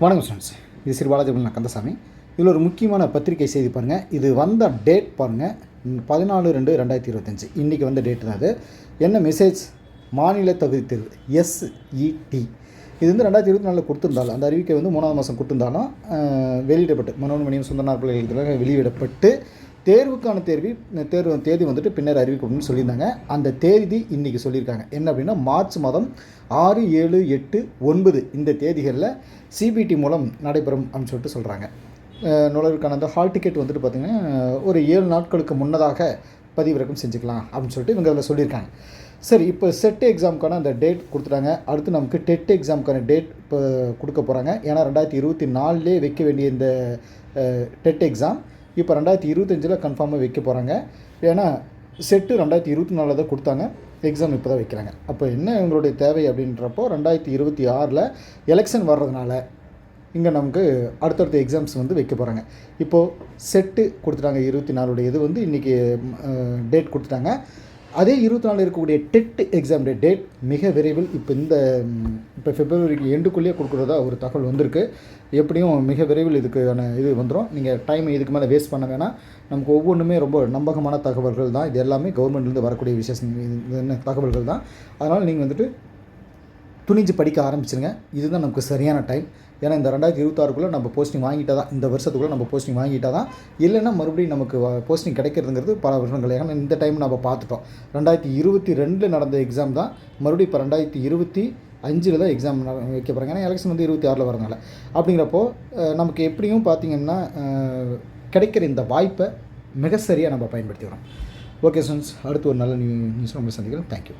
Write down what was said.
வணக்கம் ஃப்ரெண்ட்ஸ் இது ஸ்ரீ பாலாஜி நான் கந்தசாமி. இதில் ஒரு முக்கியமான பத்திரிகை செய்தி பாருங்கள் இது வந்த டேட் பாருங்கள் பதினாலு ரெண்டு ரெண்டாயிரத்தி இருபத்தஞ்சி. இன்றைக்கி வந்த டேட் தான் அது. என்ன மெசேஜ் மாநில தகுதி தேர்வு. எஸ்இடி இது வந்து ரெண்டாயிரத்தி இருபத்தி நாலில் கொடுத்துருந்தாலும் அந்த அறிவிக்கை வந்து மூணாவது மாதம் கொடுத்துருந்தாலும் வெளியிடப்பட்டு மனோன்மணியும் சுந்தரனார் பிள்ளைகளுக்கு வெளியிடப்பட்டு தேர்வுக்கான தேர்வி தேர்வு தேதி வந்துட்டு பின்னர் அறிவிக்கணும்னு சொல்லியிருந்தாங்க. அந்த தேதி இன்றைக்கி சொல்லியிருக்காங்க. என்ன அப்படின்னா மார்ச் மாதம் ஆறு ஏழு எட்டு ஒன்பது இந்த தேதிகளில் சிபிடி மூலம் நடைபெறும் அப்படின்னு சொல்லிட்டு சொல்கிறாங்க நுழைவுக்கான அந்த ஹால் டிக்கெட் வந்துட்டு பார்த்திங்கன்னா ஒரு ஏழு நாட்களுக்கு முன்னதாக பதிவிறக்கம் செஞ்சுக்கலாம் அப்படின்னு சொல்லிட்டு இவங்க அதில் சொல்லியிருக்காங்க. சரி இப்போ செட் எக்ஸாமுக்கான அந்த டேட் கொடுத்துட்டாங்க. அடுத்து நமக்கு டெட் எக்ஸாமுக்கான டேட் இப்போ கொடுக்க போகிறாங்க ஏன்னா ரெண்டாயிரத்தி இருபத்தி நாலுலேயே வைக்க வேண்டிய இந்த டெட் எக்ஸாம் இப்போ ரெண்டாயிரத்தி இருபத்தஞ்சில் கன்ஃபார்மாக வைக்க போகிறாங்க ஏன்னா செட்டு ரெண்டாயிரத்தி இருபத்தி நாலில் தான் கொடுத்தாங்க. எக்ஸாம் இப்போ தான் வைக்கிறாங்க. அப்போ என்ன இவங்களுடைய தேவை அப்படின்றப்போ ரெண்டாயிரத்தி இருபத்தி ஆறில் எலெக்ஷன் வர்றதுனால இங்கே நமக்கு அடுத்தடுத்த எக்ஸாம்ஸ் வந்து வைக்க போகிறாங்க இப்போது செட்டு கொடுத்துட்டாங்க இருபத்தி நாலுடைய இது வந்து இன்றைக்கி டேட் கொடுத்துட்டாங்க. அதே இருபத்தி நாலு இருக்கக்கூடிய டெட் எக்ஸாம் டேட் மிக விரைவில் இப்போ இந்த இப்போ பிப்ரவரிக்கு எண்டுக்குள்ளேயே கொடுக்குறதா ஒரு தகவல் வந்திருக்கு. எப்படியும் மிக விரைவில் இதுக்கான இது வந்துடும் நீங்கள் டைம் இதுக்கு மேலே வேஸ்ட் பண்ண வேணாம். நமக்கு ஒவ்வொன்றுமே ரொம்ப நம்பகமான தகவல்கள் தான். இது எல்லாமே கவர்மெண்ட்லேருந்து வரக்கூடிய விசேஷம் என்ன தகவல்கள் தான். அதனால் நீங்கள் வந்துட்டு துணிஞ்சு படிக்க ஆரம்பிச்சிருங்க. இதுதான் நமக்கு சரியான டைம் ஏன்னா இந்த ரெண்டாயிரத்தி இருபத்தாறுக்குள்ளே நம்ம போஸ்டிங் வாங்கிட்டா தான் இந்த வருஷத்துக்குள்ளே நம்ம போஸ்டிங் வாங்கிட்டா தான் இல்லைன்னா மறுபடியும் நமக்கு போஸ்டிங் கிடைக்கிறதுங்கிறது பல வருஷங்கள். ஏன்னா இந்த டைம் நம்ம பார்த்துட்டோம். ரெண்டாயிரத்தி இருபத்தி ரெண்டில் நடந்த எக்ஸாம் தான் மறுபடியும் இப்போ ரெண்டாயிரத்தி இருபத்தி அஞ்சில் தான் எக்ஸாம் வைக்க போகிறாங்க ஏன்னா எலெக்ஷன் வந்து இருபத்தி ஆறில் வரதுனால அப்படிங்கிறப்போ நமக்கு எப்படியும் பார்த்திங்கன்னா கிடைக்கிற இந்த வாய்ப்பை மிக சரியாக நம்ம பயன்படுத்திக்கிறோம். ஓகே ஸ்டூடெண்ட்ஸ் அடுத்து ஒரு நல்ல நியூ நியூஸ் நம்ம சந்திக்கிறோம். தேங்க்யூ